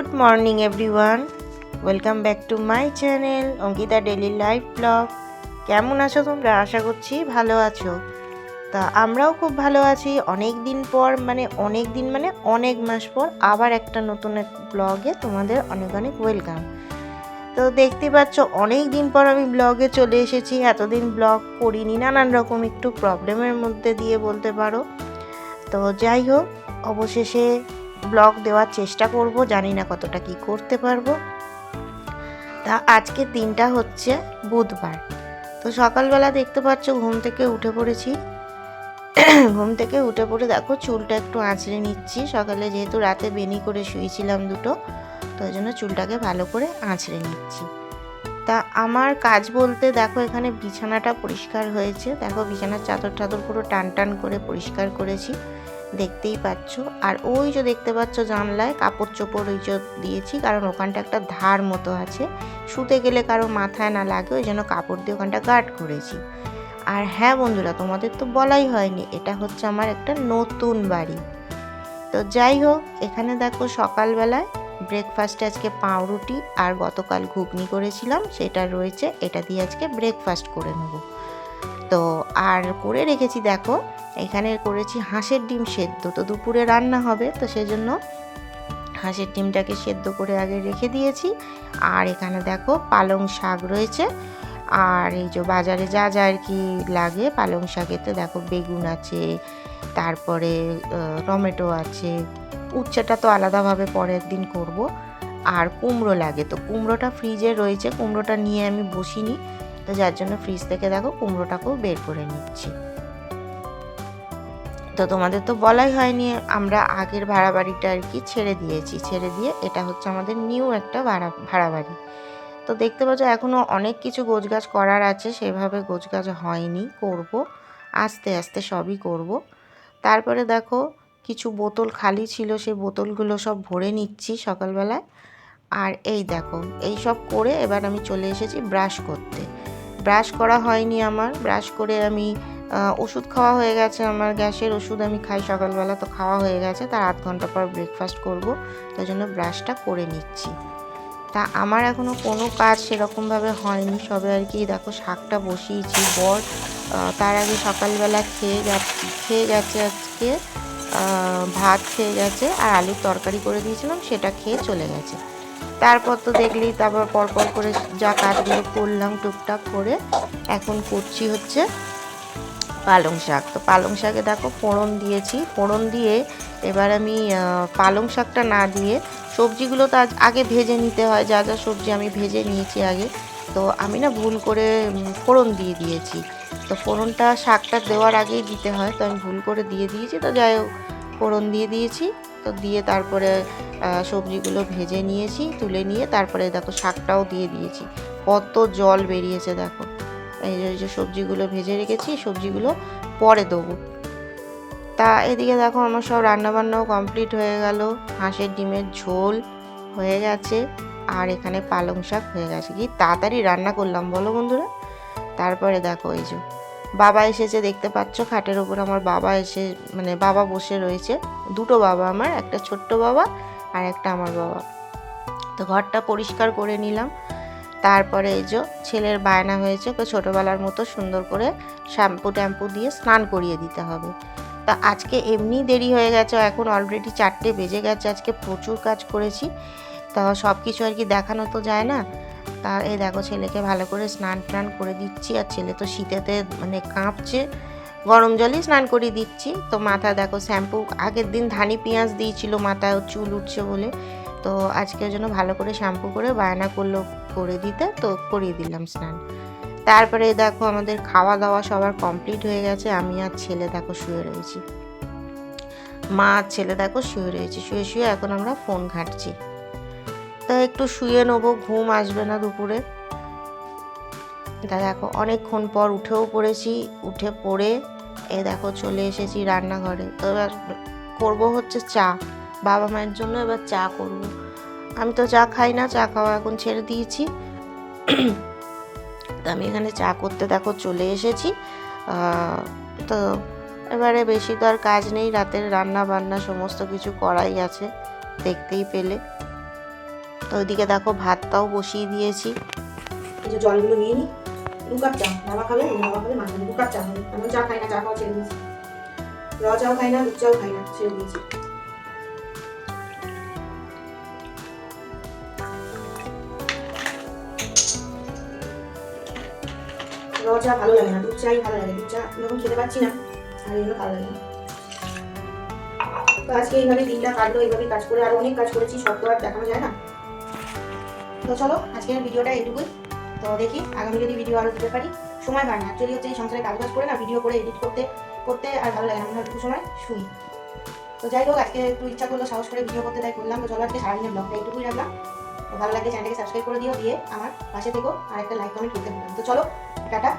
Good morning everyone. Welcome back to my channel Ankita daily life vlog. কেমন আছো তোমরা? আশা করছি ভালো আছো। তা আমরাও খুব ভালো আছি। অনেক দিন পর মানে অনেক দিন মানে অনেক মাস পর আবার একটা নতুন এক ব্লগে তোমাদের অনেক অনেক ওয়েলকাম। তো দেখতে পাচ্ছ, অনেক দিন পর আমি ব্লগে চলে এসেছি। এতদিন ব্লগ করিনি। নানান রকম একটু প্রবলেমের মধ্যে দিয়ে বলতে পারো। তো যাই হোক, অবশেষে ব্লগ দেওয়ার চেষ্টা করব, জানি না কতটা কি করতে পারব। তা আজকের দিনটা হচ্ছে বুধবার। তো সকালবেলা দেখতে পাচ্ছ ঘুম থেকে উঠে পড়েছি। ঘুম থেকে উঠে পড়ে দেখো চুলটা একটু আঁচড়ে নিচ্ছি। সকালে যেহেতু রাতে বেনি করে শুয়েছিলাম দুটো, তো ওই জন্য চুলটাকে ভালো করে আঁচড়ে নিচ্ছি। তা আমার কাজ বলতে দেখো এখানে বিছানাটা পরিষ্কার হয়েছে। দেখো বিছানার চাদর টাদর পুরো টান টান করে পরিষ্কার করেছি। দেখতেই পাচ্ছ। আর ওই যে দেখতে পাচ্ছ জানলায় কাপড় চোপড় ওই যে দিয়েছি, কারণ ওখানটা একটা ধার মতো আছে। শুতে গেলে কারও মাথায় না লাগে, ওই জন্য কাপড় দিয়ে ওখানটা গার্ড করেছি। আর হ্যাঁ বন্ধুরা, তোমাদের তো বলাই হয়নি, এটা হচ্ছে আমার একটা নতুন বাড়ি। তো যাই হোক, এখানে দেখো সকালবেলায় ব্রেকফাস্টে আজকে পাউরুটি আর গতকাল ঘুগনি করেছিলাম, সেটা রয়েছে, এটা দিয়ে আজকে ব্রেকফাস্ট করে নেব। তো আর করে রেখেছি, দেখো এখানে করেছি হাঁসের ডিম সেদ্ধ। তো দুপুরে রান্না হবে, তো সেই জন্য হাঁসের ডিমটাকে সেদ্ধ করে আগে রেখে দিয়েছি। আর এখানে দেখো পালং শাক রয়েছে। আর এই যে বাজারে যা যা আর কি লাগে পালং শাকেতে দেখো বেগুন আছে, তারপরে টমেটো আছে। উচ্ছেটা তো আলাদাভাবে পরে একদিন করব। আর কুমড়ো লাগে, তো কুমড়োটা ফ্রিজে রয়েছে, কুমড়োটা নিয়ে আমি বসিনি। তো যার জন্য ফ্রিজ থেকে দেখো কুমড়োটাকেও বের করে নিচ্ছি। তো তোমাদের তো বলাই হয়নি, আমরা আগের ভাড়া বাড়িটা আর কি ছেড়ে দিয়েছি। ছেড়ে দিয়ে এটা হচ্ছে আমাদের নিউ একটা ভাড়া ভাড়া বাড়ি তো দেখতে পাচ্ছ এখনও অনেক কিছু গোছগাছ করার আছে, সেভাবে গোছগাছ হয়নি, করব। আস্তে আস্তে সবই করব। তারপরে দেখো, কিছু বোতল খালি ছিল, সেই বোতলগুলো সব ভরে নিচ্ছি সকালবেলায়। আর এই দেখো, এই সব করে এবার আমি চলে এসেছি ব্রাশ করতে। ব্রাশ করা হয়নি আমার, ব্রাশ করে আমি ওষুধ খাওয়া হয়ে গেছে, আমার গ্যাসের ওষুধ আমি খাই সকালবেলা, তো খাওয়া হয়ে গেছে, তার আধ ঘণ্টা পর ব্রেকফাস্ট করব তাই জন্য ব্রাশটা করে নিচ্ছি। তা আমার এখনও কোনো কাজ সেরকমভাবে হয়নি, সবে আর কি দেখো শাকটা বসিয়েছি, বর তার আগে সকালবেলা খেয়ে যাচ্ছি খেয়ে গেছে আজকে ভাত খেয়ে গেছে, আর আলুর তরকারি করে দিয়েছিলাম, সেটা খেয়ে চলে গেছে। তারপর তো দেখলি, তারপর পরপর করে যা কাজগুলো করলাম টুকটাক করে, এখন করছি হচ্ছে পালং শাক। তো পালং শাকে দেখো ফোড়ন দিয়েছি। ফোড়ন দিয়ে এবার আমি পালং শাকটা না দিয়ে সবজিগুলো তো আগে ভেজে নিতে হয়। যা যা সবজি আমি ভেজে নিয়েছি আগে। তো আমি না ভুল করে ফোড়ন দিয়ে দিয়েছি। তো ফোড়নটা শাকটা দেওয়ার আগেই দিতে হয়। তো আমি ভুল করে দিয়ে দিয়েছি। তো যাই হোক, ফোড়ন দিয়ে দিয়েছি। তো দিয়ে তারপরে সবজিগুলো ভেজে নিয়েছি, তুলে নিয়ে তারপরে দেখো শাকটাও দিয়ে দিয়েছি। কত জল বেরিয়েছে দেখো। এই যে- যে সবজিগুলো ভেজে রেখেছি, সবজিগুলো পরে দেবো। তা এদিকে দেখো আমার সব রান্নাবান্নাও কমপ্লিট হয়ে গেল। হাঁসের ডিমের ঝোল হয়ে গেছে, আর এখানে পালং শাক হয়ে গেছে। কি তাড়াতাড়ি রান্না করলাম বলো বন্ধুরা? তারপরে দেখো এই যে, বাবা এসেছে, দেখতে পাচ্ছ? খাটের ওপর আমার বাবা এসে মানে বাবা বসে রয়েছে। দুটো বাবা আমার, একটা ছোট্ট বাবা আর একটা আমার বাবা। তো ঘরটা পরিষ্কার করে নিলাম। তারপরে এই যে ছেলের বায়না হয়েছে, ওকে ছোটোবেলার মতো সুন্দর করে শ্যাম্পু ট্যাম্পু দিয়ে স্নান করিয়ে দিতে হবে। তা আজকে এমনি দেরি হয়ে গেছে, এখন অলরেডি চারটে বেজে গেছে, আজকে প্রচুর কাজ করেছি। তা সব কিছু আর কি দেখানো তো যায় না। তা এই দেখো ছেলেকে ভালো করে স্নান টান করে দিচ্ছি, আর ছেলে তো শীতেতে মানে কাঁপছে। গরম জলই স্নান করিয়ে দিচ্ছি। তো মাথা দেখো, শ্যাম্পু আগের দিন ধানি পেঁয়াজ দিয়েছিল মাথায় চুল উঠছে বলে। তো আজকের জন্য ভালো করে শ্যাম্পু করে বায়না করল, করে দিতে, তো করিয়ে দিলাম স্নান। তারপরে দেখো আমাদের খাওয়া দাওয়া সবার কমপ্লিট হয়ে গেছে, আমি আর ছেলে দেখো শুয়ে রয়েছি। মা আর ছেলে দেখো শুয়ে রয়েছে, শুয়ে শুয়ে এখন আমরা ফোন ঘাঁটছি। তা একটু শুয়ে নেব, ঘুম আসবে না দুপুরে। তা দেখো অনেকক্ষণ পর উঠেও পড়েছি, উঠে পড়ে এ দেখো চলে এসেছি রান্নাঘরে। তো এবার করব হচ্ছে চা। বাবা মায়ের জন্য এবার চা করব। আমি তো চা খাই না, চা খাওয়া এখন ছেড়ে দিয়েছি। তো আমি এখানে চা করতে দেখো চলে এসেছি। তো এবারে বেশি তো আর কাজ নেই, রাতের রান্না বান্না সমস্ত কিছু করাই আছে, দেখতেই পেলে। তো ওইদিকে দেখো ভাতটাও বসিয়ে দিয়েছি। জলগুলো নিয়ে চা খাই না, চা খাওয়া ছেড়ে দিয়েছি। র চাও খাই না খাই না, ছেড়ে দিয়েছি। র চা ভালো লাগে না, দুধ চাই ভালো লাগে, দুধ চা যখন খেতে পাচ্ছি না, আর এগুলো ভালো লাগে না। তো আজকে এইভাবে দিনটা কাটলো এইভাবে কাজ করে, আরও অনেক কাজ করেছি, সব তো আর দেখানো যায় না। তো চলো, আজকের ভিডিওটা এইটুকুই তো দেখি, আগামী যদি ভিডিও আরও দিতে পারি, সময় পায় না। অ্যাকচুয়ালি হচ্ছে এই সংসারে কাজ বাজ করে না ভিডিও করে এডিট করতে করতে আর ভালো লাগে মনে একটু সময় শুই। তো যাই হোক, আজকে একটু ইচ্ছা করল, সাহস করে ভিডিও করতে, তাই করলাম। তো চলো, আজকে সারাদিনের ব্লগটা এইটুকুই রাখলাম। ভালো লাগে চ্যানেলটাকে সাবস্ক্রাইব করে দিও দিয়ে আমার পাশে থেকো আর একটা লাইক কমেন্ট করতে পারলাম তো চলো, টাটা।